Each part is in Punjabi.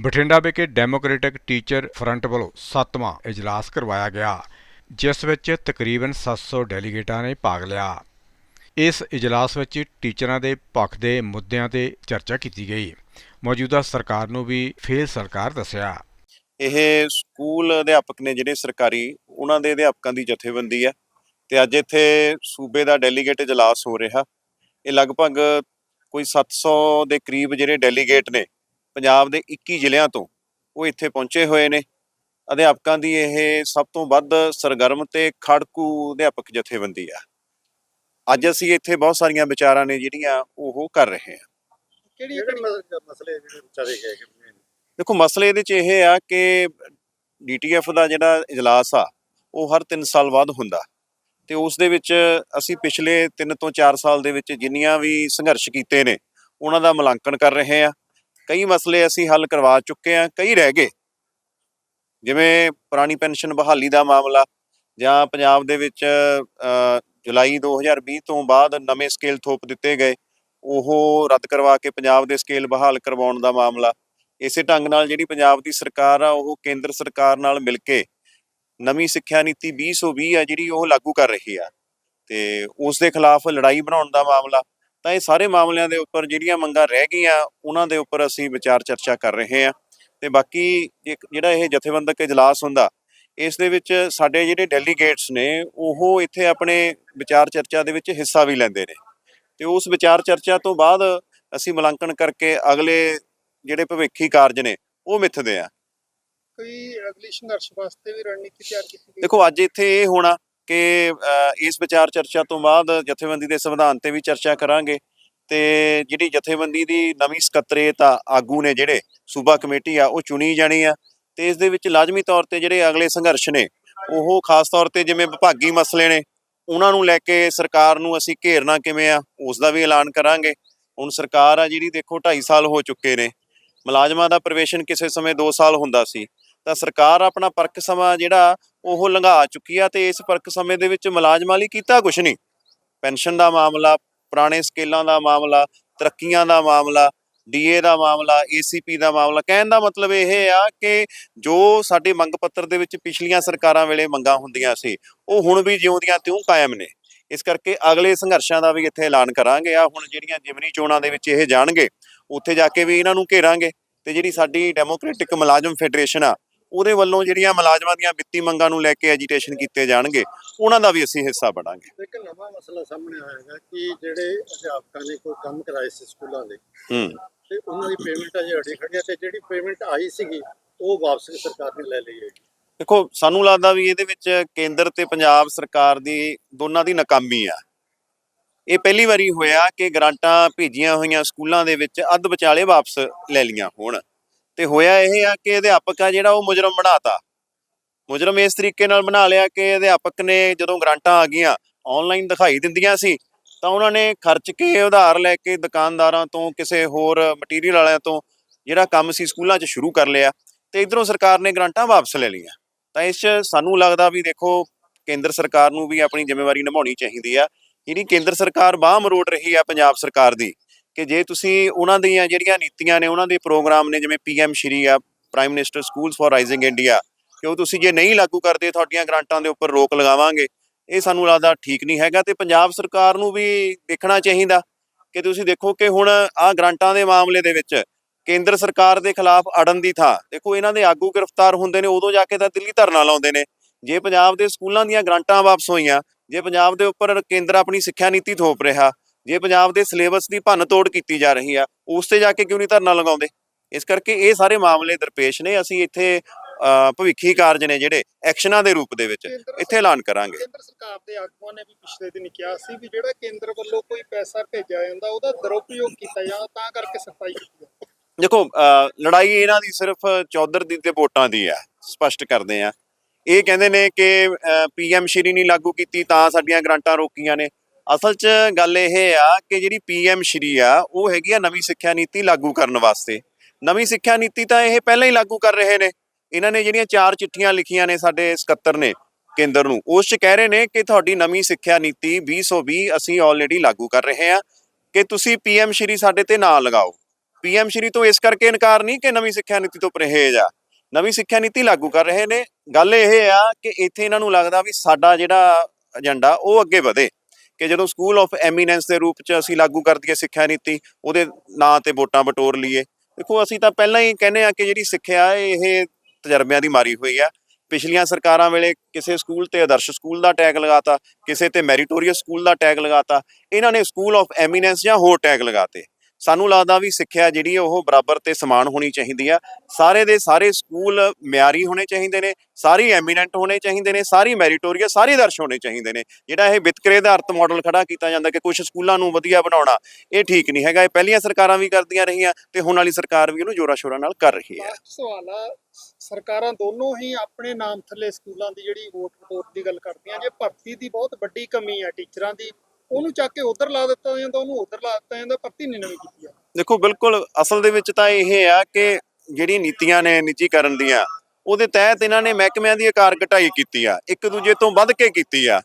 ਬਠਿੰਡਾ ਵਿਖੇ ਡੈਮੋਕ੍ਰੈਟਿਕ ਟੀਚਰ ਫਰੰਟ ਵੱਲੋਂ 7ਵਾਂ ਇਜਲਾਸ ਕਰਵਾਇਆ ਗਿਆ, ਜਿਸ ਵਿੱਚ ਤਕਰੀਬਨ 700 ਡੈਲੀਗੇਟਾਂ ਨੇ ਭਾਗ ਲਿਆ। ਇਸ ਇਜਲਾਸ ਵਿੱਚ ਟੀਚਰਾਂ ਦੇ ਪੱਖ ਦੇ ਮੁੱਦਿਆਂ ਤੇ ਚਰਚਾ ਕੀਤੀ ਗਈ। ਮੌਜੂਦਾ ਸਰਕਾਰ ਨੂੰ ਵੀ ਫੇਲ ਸਰਕਾਰ ਦੱਸਿਆ। ਇਹ ਸਕੂਲ ਅਧਿਆਪਕ ਨੇ ਜਿਹੜੇ ਸਰਕਾਰੀ, ਉਹਨਾਂ ਦੇ ਅਧਿਆਪਕਾਂ ਦੀ ਜਥੇਬੰਦੀ ਹੈ ਤੇ ਅੱਜ ਇੱਥੇ ਸੂਬੇ ਦਾ ਡੈਲੀਗੇਟ ਇਜਲਾਸ ਹੋ ਰਿਹਾ। ਇਹ ਲਗਭਗ ਕੋਈ 700 ਦੇ ਕਰੀਬ ਜਿਹੜੇ ਡੈਲੀਗੇਟ ਨੇ ਪੰਜਾਬ ਦੇ 21 ਜ਼ਿਲ੍ਹਿਆਂ ਤੋਂ ਉਹ ਇੱਥੇ ਪਹੁੰਚੇ ਹੋਏ ਨੇ। ਅਧਿਆਪਕਾਂ ਦੀ ਇਹ ਸਭ ਤੋਂ ਵੱਧ ਸਰਗਰਮ ਤੇ ਖੜਕੂ ਅਧਿਆਪਕ ਜਥੇਬੰਦੀ ਆ। ਅੱਜ ਅਸੀਂ ਇੱਥੇ ਬਹੁਤ ਸਾਰੀਆਂ ਵਿਚਾਰਾਂ ਨੇ ਜਿਹੜੀਆਂ ਉਹ ਕਰ ਰਹੇ ਹਾਂ। ਕਿਹੜੀ ਕਿਹੜੀ ਮਸਲੇ ਜਿਹੜੇ ਵਿਚਾਰੇ ਗਏ ਕਿ ਦੇਖੋ ਮਸਲੇ ਇਹਦੇ ਚ ਇਹ ਆ ਕਿ ਡੀਟੀਐਫ ਦਾ ਜਿਹੜਾ ਇਜਲਾਸ ਆ ਉਹ ਹਰ 3 ਸਾਲ ਬਾਅਦ ਹੁੰਦਾ। ਤੇ ਉਸ ਦੇ ਵਿੱਚ ਅਸੀਂ ਪਿਛਲੇ 3 ਤੋਂ 4 ਸਾਲ ਦੇ ਵਿੱਚ ਜਿੰਨੀਆਂ ਵੀ ਸੰਘਰਸ਼ ਕੀਤੇ ਨੇ ਉਹਨਾਂ ਦਾ ਮੁਲਾਂਕਣ ਕਰ ਰਹੇ ਆ ਕਈ ਮਸਲੇ ਅਸੀਂ ਹੱਲ ਕਰਵਾ ਚੁੱਕੇ ਆ ਕਈ ਰਹਿ ਗਏ। ਜਿਵੇਂ ਪੁਰਾਣੀ ਪੈਨਸ਼ਨ ਬਹਾਲੀ ਦਾ ਮਾਮਲਾ ਜਾਂ ਪੰਜਾਬ ਦੇ ਵਿੱਚ ਅ, ਜੁਲਾਈ 2020 ਤੋਂ ਬਾਅਦ ਨਵੇਂ ਸਕੇਲ ਥੋਪ ਦਿੱਤੇ ਗਏ ਉਹ ਰੱਦ ਕਰਵਾ ਕੇ ਪੰਜਾਬ ਦੇ ਸਕੇਲ ਬਹਾਲ ਕਰਵਾਉਣ ਦਾ ਮਾਮਲਾ। ਇਸੇ ਢੰਗ ਨਾਲ ਜਿਹੜੀ ਪੰਜਾਬ ਦੀ ਸਰਕਾਰ ਆ ਉਹ ਕੇਂਦਰ ਸਰਕਾਰ ਨਾਲ ਮਿਲ ਕੇ ਨਵੀਂ ਸਿੱਖਿਆ ਨੀਤੀ 2020 ਆ ਜਿਹੜੀ ਉਹ ਲਾਗੂ ਕਰ ਰਹੀ ਆ। ਤੇ ਉਸ ਦੇ ਖਿਲਾਫ ਲੜਾਈ ਬਣਾਉਣ ਦਾ ਮਾਮਲਾ ਤਾਂ ਇਹ ਸਾਰੇ ਮਾਮਲਿਆਂ ਦੇ ਉੱਪਰ ਜਿਹੜੀਆਂ ਮੰਗਾਂ ਰਹਿ ਗਈਆਂ ਉਹਨਾਂ ਦੇ ਉੱਪਰ ਅਸੀਂ ਵਿਚਾਰ ਚਰਚਾ ਕਰ ਰਹੇ ਹਾਂ। ਤੇ ਬਾਕੀ ਇੱਕ ਜਿਹੜਾ ਇਹ ਜਥੇਬੰਦਕ ਇਜਲਾਸ ਹੁੰਦਾ ਇਸ ਦੇ ਵਿੱਚ ਸਾਡੇ ਜਿਹੜੇ ਡੈਲੀਗੇਟਸ ਨੇ ਉਹ ਇੱਥੇ ਆਪਣੇ ਵਿਚਾਰ ਚਰਚਾ ਦੇ ਵਿੱਚ ਹਿੱਸਾ ਵੀ ਲੈਂਦੇ ਨੇ। ਤੇ ਉਸ ਵਿਚਾਰ ਚਰਚਾ ਤੋਂ ਬਾਅਦ ਅਸੀਂ ਮੁਲਾਂਕਣ ਕਰਕੇ ਅਗਲੇ ਜਿਹੜੇ ਭਵਿੱਖੀ ਕਾਰਜ ਨੇ ਉਹ ਮਿੱਥਦੇ ਆ ਕੋਈ ਅਗਲੀ ਸੰਘਰਸ਼ ਵਾਸਤੇ ਵੀ ਰਣਨੀਤੀ ਤਿਆਰ ਕੀਤੀ ਗਈ? ਦੇਖੋ ਅੱਜ ਇੱਥੇ ਇਹ ਹੋਣਾ ਕਿ ਇਸ ਵਿਚਾਰ ਚਰਚਾ ਤੋਂ ਬਾਅਦ ਜਥੇਬੰਦੀ ਦੇ ਸੰਵਿਧਾਨ ਤੇ ਵੀ ਚਰਚਾ ਕਰਾਂਗੇ ਤੇ ਜਿਹੜੀ ਜਥੇਬੰਦੀ ਦੀ ਨਵੀਂ ਸਕੱਤਰੇਤ ਆ ਆਗੂ ਨੇ ਜਿਹੜੇ ਸੂਬਾ ਕਮੇਟੀ ਆ, ਉਹ ਚੁਣੀ ਜਾਣੀ ਆ ਤੇ ਇਸ ਦੇ ਵਿੱਚ ਲਾਜ਼ਮੀ ਤੌਰ ਤੇ ਜਿਹੜੇ ਅਗਲੇ ਸੰਘਰਸ਼ ਨੇ, ਉਹ ਖਾਸ ਤੌਰ ਤੇ ਜਿਵੇਂ ਵਿਭਾਗੀ ਮਸਲੇ ਨੇ, ਉਹਨਾਂ ਨੂੰ ਲੈ ਕੇ ਸਰਕਾਰ ਨੂੰ ਅਸੀਂ ਘੇਰਨਾ ਕਿਵੇਂ ਆ ਉਸ ਦਾ ਵੀ ਐਲਾਨ ਕਰਾਂਗੇ। ਹੁਣ ਸਰਕਾਰ ਆ ਜਿਹੜੀ ਦੇਖੋ 2.5 ਸਾਲ ਹੋ ਚੁੱਕੇ ਨੇ, ਮੁਲਾਜ਼ਮਾਂ ਦਾ ਪ੍ਰਵੇਸ਼ਨ ਕਿਸੇ ਸਮੇਂ 2 ਸਾਲ ਹੁੰਦਾ ਸੀ, ਤਾਂ ਸਰਕਾਰ ਆਪਣਾ ਪਰਖ ਸਮਾਂ ਜਿਹੜਾ ਉਹ ਲੰਘਾ ਚੁੱਕੀ ਆ ਤੇ ਇਸ ਪਰਖ ਸਮੇਂ ਦੇ ਵਿੱਚ ਮੁਲਾਜ਼ਮਾਂ ਲਈ ਕੀਤਾ ਕੁਛ ਨਹੀਂ। ਪੈਨਸ਼ਨ ਦਾ ਮਾਮਲਾ, ਪੁਰਾਣੇ ਸਕੇਲਾਂ ਦਾ ਮਾਮਲਾ, ਤਰੱਕੀਆਂ ਦਾ ਮਾਮਲਾ ਡੀਏ ਦਾ ਮਾਮਲਾ ਏਸੀਪੀ ਦਾ ਮਾਮਲਾ, ਕਹਿਣ ਦਾ ਮਤਲਬ ਇਹ ਆ ਕਿ ਜੋ ਸਾਡੇ ਮੰਗ ਪੱਤਰ ਦੇ ਵਿੱਚ ਪਿਛਲੀਆਂ ਸਰਕਾਰਾਂ ਵੇਲੇ ਮੰਗਾਂ ਹੁੰਦੀਆਂ ਸੀ, ਉਹ ਹੁਣ ਵੀ ਜਿਉਂਦੀਆਂ ਤਿਉਂ ਕਾਇਮ ਨੇ। ਇਸ ਕਰਕੇ ਅਗਲੇ ਸੰਘਰਸ਼ਾਂ ਦਾ ਵੀ ਇੱਥੇ ਐਲਾਨ ਕਰਾਂਗੇ। ਆ ਹੁਣ ਜਿਹੜੀਆਂ ਜਿਮਨੀ ਚੋਣਾਂ ਦੇ ਵਿੱਚ ਇਹ ਜਾਣਗੇ, ਉੱਥੇ ਜਾ ਕੇ ਵੀ ਇਹਨਾਂ ਨੂੰ ਘੇਰਾਂਗੇ। ਤੇ ਜਿਹੜੀ ਸਾਡੀ ਡੈਮੋਕ੍ਰੈਟਿਕ ਮੁਲਾਜ਼ਮ ਫੈਡਰੇਸ਼ਨ ਆ ਉਹਦੇ ਵੱਲੋਂ ਜਿਹੜੀਆਂ ਮੁਲਾਜ਼ਮਾਂ ਦੀਆਂ ਵਿੱਤੀ ਮੰਗਾਂ ਨੂੰ ਲੈ ਕੇ ਐਜੀਟੇਸ਼ਨ ਕੀਤੇ ਜਾਣਗੇ ਉਹਨਾਂ ਦਾ ਵੀ ਅਸੀਂ ਹਿੱਸਾ ਬਣਾਂਗੇ। ਇੱਕ ਨਵਾਂ ਮਸਲਾ ਸਾਹਮਣੇ ਆਇਆ ਹੈਗਾ ਕਿ ਜਿਹੜੇ ਅਧਿਆਪਕਾਂ ਨੇ ਕੋਈ ਕੰਮ ਕਰਾਏ ਸੀ ਸਕੂਲਾਂ ਦੇ ਹੂੰ। ਤੇ ਉਹਨਾਂ ਦੀ ਪੇਮੈਂਟ ਅਜੇ ਅੜੀ ਖੜੀ ਹੈ ਤੇ ਜਿਹੜੀ ਪੇਮੈਂਟ ਆਈ ਸੀਗੀ ਉਹ ਵਾਪਸ ਸਰਕਾਰ ਨੇ ਲੈ ਲਈ ਹੈ। ਦੇਖੋ ਸਾਨੂੰ ਲੱਗਦਾ ਵੀ ਇਹਦੇ ਵਿੱਚ ਕੇਂਦਰ ਤੇ ਪੰਜਾਬ ਸਰਕਾਰ ਦੀ ਦੋਨਾਂ ਦੀ ਨਾਕਾਮੀ ਆ। ਇਹ ਪਹਿਲੀ ਵਾਰੀ ਹੋਇਆ ਕਿ ਗ੍ਰਾਂਟਾਂ ਭੇਜੀਆਂ ਹੋਈਆਂ ਸਕੂਲਾਂ ਦੇ ਵਿੱਚ ਅੱਧ ਵਿਚਾਲੇ ਵਾਪਸ ਲੈ ਲੀਆਂ ਹੋਣ। ਤੇ ਹੋਇਆ ਇਹ ਆ ਕਿ ਅਧਿਆਪਕ ਆ ਜਿਹੜਾ ਉਹ ਮੁਜਰਮ ਬਣਾਤਾ। ਮੁਜਰਮ ਇਸ ਤਰੀਕੇ ਨਾਲ ਬਣਾ ਲਿਆ ਕਿ ਅਧਿਆਪਕ ਨੇ ਜਦੋਂ ਗ੍ਰਾਂਟਾਂ ਆ ਗਈਆਂ ਆਨਲਾਈਨ ਦਿਖਾਈ ਦਿੰਦੀਆਂ ਸੀ, ਤਾਂ ਉਹਨਾਂ ਨੇ ਖਰਚ ਕੇ ਉਧਾਰ ਲੈ ਕੇ ਦੁਕਾਨਦਾਰਾਂ ਤੋਂ, ਕਿਸੇ ਹੋਰ ਮਟੀਰੀਅਲ ਵਾਲਿਆਂ ਤੋਂ ਜਿਹੜਾ ਕੰਮ ਸੀ ਸਕੂਲਾਂ 'ਚ ਸ਼ੁਰੂ ਕਰ ਲਿਆ ਤੇ ਇਧਰੋਂ ਸਰਕਾਰ ਨੇ ਗ੍ਰਾਂਟਾਂ ਵਾਪਸ ਲੈ ਲਈਆਂ। ਤਾਂ ਇਸ 'ਚ ਸਾਨੂੰ ਲੱਗਦਾ ਵੀ ਦੇਖੋ, ਕੇਂਦਰ ਸਰਕਾਰ ਨੂੰ ਵੀ ਆਪਣੀ ਜ਼ਿੰਮੇਵਾਰੀ ਨਿਭਾਉਣੀ ਚਾਹੀਦੀ ਆ। ਜਿਹੜੀ ਕੇਂਦਰ ਸਰਕਾਰ ਬਾਹ ਮਰੋੜ ਰਹੀ ਆ ਪੰਜਾਬ ਸਰਕਾਰ ਦੀ ਕਿ ਜੇ ਤੁਸੀਂ ਉਹਨਾਂ ਦੀਆਂ ਜਿਹੜੀਆਂ ਨੀਤੀਆਂ ਨੇ, ਉਹਨਾਂ ਦੇ ਪ੍ਰੋਗਰਾਮ ਨੇ, ਜਿਵੇਂ ਪੀਐਮ ਸ਼੍ਰੀ ਆ prime minister schools for rising India ਕਿ ਉਹ ਤੁਸੀਂ ਜੇ ਨਹੀਂ ਲਾਗੂ ਕਰਦੇ, ਤੁਹਾਡੀਆਂ ਗ੍ਰਾਂਟਾਂ ਦੇ ਉੱਪਰ ਰੋਕ ਲਗਾਵਾਂਗੇ, ਇਹ ਸਾਨੂੰ ਲੱਗਦਾ ਠੀਕ ਨਹੀਂ ਹੈਗਾ ਤੇ ਪੰਜਾਬ ਸਰਕਾਰ ਨੂੰ ਵੀ ਦੇਖਣਾ ਚਾਹੀਦਾ ਕਿ ਤੁਸੀਂ ਦੇਖੋ ਕਿ ਹੁਣ ਆਹ ਗ੍ਰਾਂਟਾਂ ਦੇ ਮਾਮਲੇ ਦੇ ਵਿੱਚ ਕੇਂਦਰ ਸਰਕਾਰ ਦੇ ਖਿਲਾਫ ਅੜਨ ਦੀ ਥਾਂ, ਦੇਖੋ ਇਹਨਾਂ ਦੇ ਆਗੂ ਗ੍ਰਿਫਤਾਰ ਹੁੰਦੇ ਨੇ, ਉਦੋਂ ਜਾ ਕੇ ਤਾਂ ਦਿੱਲੀ ਧਰਨਾ ਲਾਉਂਦੇ ਨੇ। ਜੇ ਪੰਜਾਬ ਦੇ ਸਕੂਲਾਂ ਦੀਆਂ ਗ੍ਰਾਂਟਾਂ ਵਾਪਸ ਹੋਈਆਂ, ਜੇ ਪੰਜਾਬ ਦੇ ਉੱਪਰ ਕੇਂਦਰ ਆਪਣੀ ਸਿੱਖਿਆ ਨੀਤੀ ਥੋਪ ਰਿਹਾ ਜੇ ਪੰਜਾਬ ਦੇ ਸਿਲੇਬਸ ਦੀ ਭੰਨ ਤੋੜ ਕੀਤੀ ਜਾ ਰਹੀ ਆ ਉਸ ਤੇ ਜਾ ਕੇ ਕਿਉਂ ਨਹੀਂ ਧਰਨਾ ਲਗਾਉਂਦੇ? ਇਸ ਕਰਕੇ ਇਹ ਸਾਰੇ ਮਾਮਲੇ ਦਰਪੇਸ਼ ਨੇ ਅਸੀਂ ਇੱਥੇ ਭਵਿੱਖੀ ਕਾਰਜ ਨੇ ਜਿਹੜੇ ਐਕਸ਼ਨਾਂ ਦੇ ਰੂਪ ਦੇ ਵਿੱਚ ਇੱਥੇ ਐਲਾਨ ਕਰਾਂਗੇ। ਕੇਂਦਰ ਸਰਕਾਰ ਦੇ ਆਗੂਆਂ ਨੇ ਵੀ ਪਿਛਲੇ ਦਿਨ ਕਿਹਾ ਸੀ ਵੀ ਜਿਹੜਾ ਕੇਂਦਰ ਵੱਲੋਂ ਕੋਈ ਪੈਸਾ ਭੇਜਿਆ ਜਾਂਦਾ ਉਹਦਾ ਦੁਰਉਪਯੋਗ ਕੀਤਾ ਜਾਂਦਾ ਤਾਂ ਕਰਕੇ ਸਫ਼ਾਈ ਕੀਤੀ ਜਾਂਦੀ ਦੇਖੋ ਲੜਾਈ ਇਹਨਾਂ ਦੀ ਸਿਰਫ ਚੌਧਰ ਦੀ ਤੇ ਵੋਟਾਂ ਦੀ ਆ ਸਪਸ਼ਟ ਕਰਦੇ ਆ ਇਹ ਕਹਿੰਦੇ ਨੇ ਕਿ ਪੀਐਮ ਸ਼੍ਰੀ ਨਹੀਂ ਲਾਗੂ ਕੀਤੀ ਤਾਂ ਸਾਡੀਆਂ ਗ੍ਰਾਂਟਾਂ ਰੋਕੀਆਂ ਨੇ। ਅਸਲ 'ਚ ਗੱਲ ਇਹ ਆ ਕਿ ਜਿਹੜੀ ਪੀਐਮ ਸ਼੍ਰੀ ਆ, ਉਹ ਹੈਗੀ ਆ ਨਵੀਂ ਸਿੱਖਿਆ ਨੀਤੀ ਲਾਗੂ ਕਰਨ ਵਾਸਤੇ। ਨਵੀਂ ਸਿੱਖਿਆ ਨੀਤੀ ਤਾਂ ਇਹ ਪਹਿਲਾਂ ਹੀ ਲਾਗੂ ਕਰ ਰਹੇ ਨੇ। ਇਹਨਾਂ ਨੇ ਜਿਹੜੀਆਂ ਚਾਰ ਚਿੱਠੀਆਂ ਲਿਖੀਆਂ ਨੇ ਸਾਡੇ ਸਕੱਤਰ ਨੇ, ਕੇਂਦਰ ਨੂੰ, ਉਸ 'ਚ ਕਹਿ ਰਹੇ ਨੇ ਕਿ ਤੁਹਾਡੀ ਨਵੀਂ ਸਿੱਖਿਆ ਨੀਤੀ 2020 ਅਸੀਂ ਆਲਰੇਡੀ ਲਾਗੂ ਕਰ ਰਹੇ ਹਾਂ। ਕਿ ਤੁਸੀਂ ਪੀਐਮ ਸ਼੍ਰੀ ਸਾਡੇ ਤੇ ਨਾ ਲਗਾਓ। ਪੀਐਮ ਸ਼੍ਰੀ ਤੋਂ ਇਸ ਕਰਕੇ ਇਨਕਾਰ ਨਹੀਂ ਕਿ ਨਵੀਂ ਸਿੱਖਿਆ ਨੀਤੀ ਤੋਂ ਪਰਹੇਜ਼ ਆ। ਨਵੀਂ ਸਿੱਖਿਆ ਨੀਤੀ ਲਾਗੂ ਕਰ ਰਹੇ ਨੇ। ਗੱਲ ਇਹ ਆ ਕਿ ਇੱਥੇ ਇਹਨਾਂ ਨੂੰ ਲੱਗਦਾ ਵੀ ਸਾਡਾ ਜਿਹੜਾ ਏਜੰਡਾ ਉਹ ਅੱਗੇ ਵਧੇ। ਕਿ ਜਦੋਂ ਸਕੂਲ ਆਫ ਐਮੀਨੈਂਸ ਦੇ ਰੂਪ 'ਚ ਅਸੀਂ ਲਾਗੂ ਕਰ ਦਈਏ ਸਿੱਖਿਆ ਨੀਤੀ, ਉਹਦੇ ਨਾਂ ਤੇ ਵੋਟਾਂ ਬਟੋਰ ਲਈਏ। ਦੇਖੋ, ਅਸੀਂ ਤਾਂ ਪਹਿਲਾਂ ਹੀ ਕਹਿੰਦੇ ਆ ਕਿ ਜਿਹੜੀ ਸਿੱਖਿਆ ਇਹ ਤਜਰਬਿਆਂ ਦੀ ਮਾਰੀ ਹੋਈ ਆ। ਪਿਛਲੀਆਂ ਸਰਕਾਰਾਂ ਵੇਲੇ ਕਿਸੇ ਸਕੂਲ ਤੇ ਆਦਰਸ਼ ਸਕੂਲ ਦਾ ਟੈਗ ਲਗਾਤਾ, ਕਿਸੇ ਤੇ ਮੈਰੀਟੋਰੀਅਸ ਸਕੂਲ ਦਾ ਟੈਗ ਲਗਾਤਾ, ਇਹਨਾਂ ਨੇ ਸਕੂਲ ਆਫ ਐਮੀਨੈਂਸ ਜਾਂ ਹੋਰ ਟੈਗ ਲਗਾਤੇ ਸਾਨੂੰ ਲੱਗਦਾ ਵੀ ਸਿੱਖਿਆ ਜਿਹੜੀ ਉਹ ਬਰਾਬਰ ਤੇ ਸਮਾਨ ਹੋਣੀ ਚਾਹੀਦੀ ਆ। ਸਾਰੇ ਦੇ ਸਾਰੇ ਸਕੂਲ ਮਿਆਰੀ ਹੋਣੇ ਚਾਹੀਦੇ ਨੇ, ਸਾਰੇ ਐਮੀਨੈਂਟ ਹੋਣੇ ਚਾਹੀਦੇ ਨੇ, ਸਾਰੇ ਮੈਰੀਟੋਰੀਅਸ ਸਾਰੇ ਆਦਰਸ਼ ਹੋਣੇ ਚਾਹੀਦੇ ਨੇ। ਜਿਹੜਾ ਇਹ ਵਿਤਕਰੇ ਆਧਾਰਿਤ ਮਾਡਲ ਖੜਾ ਕੀਤਾ ਜਾਂਦਾ ਕਿ ਕੁਝ ਸਕੂਲਾਂ ਨੂੰ ਵਧੀਆ ਬਣਾਉਣਾ, ਇਹ ਠੀਕ ਨਹੀਂ ਹੈਗਾ। ਇਹ ਪਹਿਲੀਆਂ ਸਰਕਾਰਾਂ ਵੀ ਕਰਦੀਆਂ ਰਹੀਆਂ ਤੇ ਹੁਣ ਵਾਲੀ ਸਰਕਾਰ ਵੀ ਉਹਨੂੰ ਜੋਰਾ ਸ਼ੋਰਾ ਨਾਲ ਕਰ ਰਹੀ ਹੈ। ਸਵਾਲ ਆ, ਸਰਕਾਰਾਂ ਦੋਨੋਂ ਹੀ ਆਪਣੇ ਨਾਮ ਥੱਲੇ ਸਕੂਲਾਂ ਦੀ ਜਿਹੜੀ ਵੋਟ ਵੋਟ ਦੀ ਗੱਲ ਕਰਦੀਆਂ ਜੇ ਭਰਤੀ ਦੀ ਬਹੁਤ ਵੱਡੀ ਕਮੀ ਆ, ਟੀਚਰਾਂ ਦੀ ਉਹਨੂੰ ਚੱਕ ਕੇ ਉਧਰ ਲਾ ਦਿੱਤਾ ਜਾਂਦਾ, ਉਹਨੂੰ ਉਧਰ ਲਾ ਦਿੱਤਾ ਜਾਂਦਾ, ਭਰਤੀ ਨਹੀਂ ਨਵੀਂ ਕੀਤੀ ਆ। ਦੇਖੋ, ਬਿਲਕੁਲ ਅਸਲ ਦੇ ਵਿੱਚ ਤਾਂ ਇਹ ਆ ਕਿ ਜਿਹੜੀ ਨੀਤੀਆਂ ਨੇ ਨਿੱਜੀਕਰਨ ਦੀਆਂ, ਉਹਦੇ ਤਹਿਤ ਇਹਨਾਂ ਨੇ ਮਹਿਕਮਿਆਂ ਦੀ ਆਕਾਰ ਘਟਾਈ ਕੀਤੀ ਆ, ਇੱਕ ਦੂਜੇ ਤੋਂ ਵੱਧ ਕੇ ਕੀਤੀ ਆ।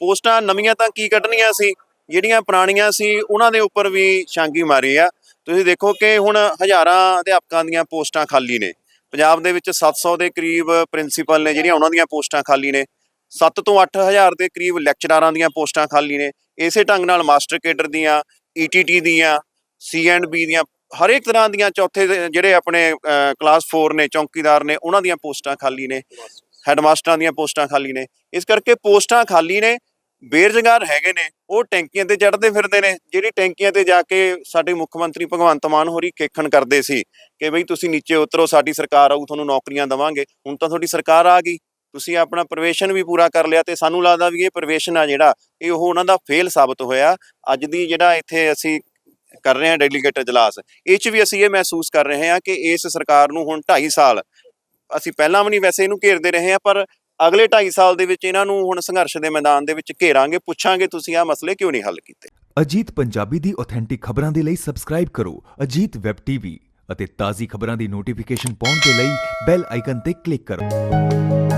ਪੋਸਟਾਂ ਨਵੀਆਂ ਤਾਂ ਕੀ ਕੱਢਣੀਆਂ ਸੀ, ਜਿਹੜੀਆਂ ਪੁਰਾਣੀਆਂ ਸੀ, ਉਹਨਾਂ ਦੇ ਉੱਪਰ ਵੀ ਛਾਂਗੀ ਮਾਰੀ ਆ। ਤੁਸੀਂ ਦੇਖੋ ਕਿ ਹੁਣ ਹਜ਼ਾਰਾਂ ਅਧਿਆਪਕਾਂ ਦੀਆਂ ਪੋਸਟਾਂ ਖਾਲੀ ਨੇ। ਪੰਜਾਬ ਦੇ ਵਿੱਚ 700 ਦੇ ਕਰੀਬ ਪ੍ਰਿੰਸੀਪਲ ਨੇ ਜਿਹੜੀਆਂ ਉਹਨਾਂ ਦੀਆਂ ਪੋਸਟਾਂ ਖਾਲੀ ਨੇ। 7 ਤੋਂ 8000 ਦੇ ਕਰੀਬ ਲੈਕਚਰਾਰਾਂ ਦੀਆਂ ਪੋਸਟਾਂ ਖਾਲੀ ਨੇ। ਇਸੇ ਢੰਗ ਨਾਲ ਮਾਸਟਰ ਕੇਡਰ ਦੀਆਂ ਈਟੀਟੀ ਦੀਆਂ ਸੀ&ਬੀ ਦੀਆਂ, ਹਰੇਕ ਤਰ੍ਹਾਂ ਦੀਆਂ ਚੌਥੇ ਜਿਹੜੇ ਆਪਣੇ ਕਲਾਸ 4 ਨੇ, ਚੌਂਕੀਦਾਰ ਨੇ, ਉਹਨਾਂ ਦੀਆਂ ਪੋਸਟਾਂ ਖਾਲੀ ਨੇ। ਹੈਡਮਾਸਟਰਾਂ ਦੀਆਂ ਪੋਸਟਾਂ ਖਾਲੀ ਨੇ। ਇਸ ਕਰਕੇ ਪੋਸਟਾਂ ਖਾਲੀ ਨੇ, ਬੇਰੁਜ਼ਗਾਰ ਹੈਗੇ ਨੇ, ਉਹ ਟੈਂਕੀਆਂ ਤੇ ਚੜ੍ਹਦੇ ਫਿਰਦੇ ਨੇ, ਜਿਹੜੀ ਟੈਂਕੀਆਂ ਤੇ ਜਾ ਕੇ ਸਾਡੇ ਮੁੱਖ ਮੰਤਰੀ ਭਗਵੰਤ ਮਾਨ ਹੋਰੀ ਕੇਖਣ ਕਰਦੇ ਸੀ ਕਿ ਬਈ ਤੁਸੀਂ ਨੀਚੇ ਉਤਰੋ, ਸਾਡੀ ਸਰਕਾਰ ਆਊ, ਤੁਹਾਨੂੰ ਨੌਕਰੀਆਂ ਦੇਵਾਂਗੇ। ਹੁਣ ਤਾਂ ਤੁਹਾਡੀ ਸਰਕਾਰ ਆ ਗਈ। ਤੁਸੀਂ ਆਪਣਾ ਪ੍ਰਵੇਸ਼ਨ ਵੀ ਪੂਰਾ ਕਰ ਲਿਆ ਤੇ ਸਾਨੂੰ ਲੱਗਦਾ ਵੀ ਇਹ ਪ੍ਰਵੇਸ਼ਨ ਆ ਜਿਹੜਾ, ਇਹ ਉਹ ਉਹਨਾਂ ਦਾ ਫੇਲ ਸਾਬਤ ਹੋਇਆ। ਅੱਜ ਦੀ ਜਿਹੜਾ ਇੱਥੇ ਅਸੀਂ ਕਰ ਰਹੇ ਹਾਂ ਡੈਲੀਗੇਟ ਇਜਲਾਸ, ਇਹ ਚ ਵੀ ਅਸੀਂ ਇਹ ਮਹਿਸੂਸ ਕਰ ਰਹੇ ਹਾਂ ਕਿ ਇਸ ਸਰਕਾਰ ਨੂੰ ਹੁਣ 2.5 ਸਾਲ, ਅਸੀਂ ਪਹਿਲਾਂ ਵੀ ਨਹੀਂ ਵੈਸੇ ਇਹਨੂੰ ਘੇਰਦੇ ਰਹੇ ਹਾਂ, ਪਰ ਅਗਲੇ 2.5 ਸਾਲ ਦੇ ਵਿੱਚ ਇਹਨਾਂ ਨੂੰ ਹੁਣ ਸੰਘਰਸ਼ ਦੇ ਮੈਦਾਨ ਦੇ ਵਿੱਚ ਘੇਰਾਂਗੇ, ਪੁੱਛਾਂਗੇ ਤੁਸੀਂ ਆਹ ਮਸਲੇ ਕਿਉਂ ਨਹੀਂ ਹੱਲ ਕੀਤੇ। ਅਜੀਤ ਪੰਜਾਬੀ ਦੀ ਆਥੈਂਟਿਕ ਖਬਰਾਂ ਦੇ ਲਈ ਸਬਸਕ੍ਰਾਈਬ ਕਰੋ ਅਜੀਤ ਵੈਬ ਟੀਵੀ ਅਤੇ ਤਾਜ਼ੀ ਖਬਰਾਂ ਦੀ ਨੋਟੀਫਿਕੇਸ਼ਨ ਪਾਉਣ ਦੇ ਲਈ ਬੈਲ ਆਈਕਨ ਤੇ ਕਲਿੱਕ ਕਰੋ।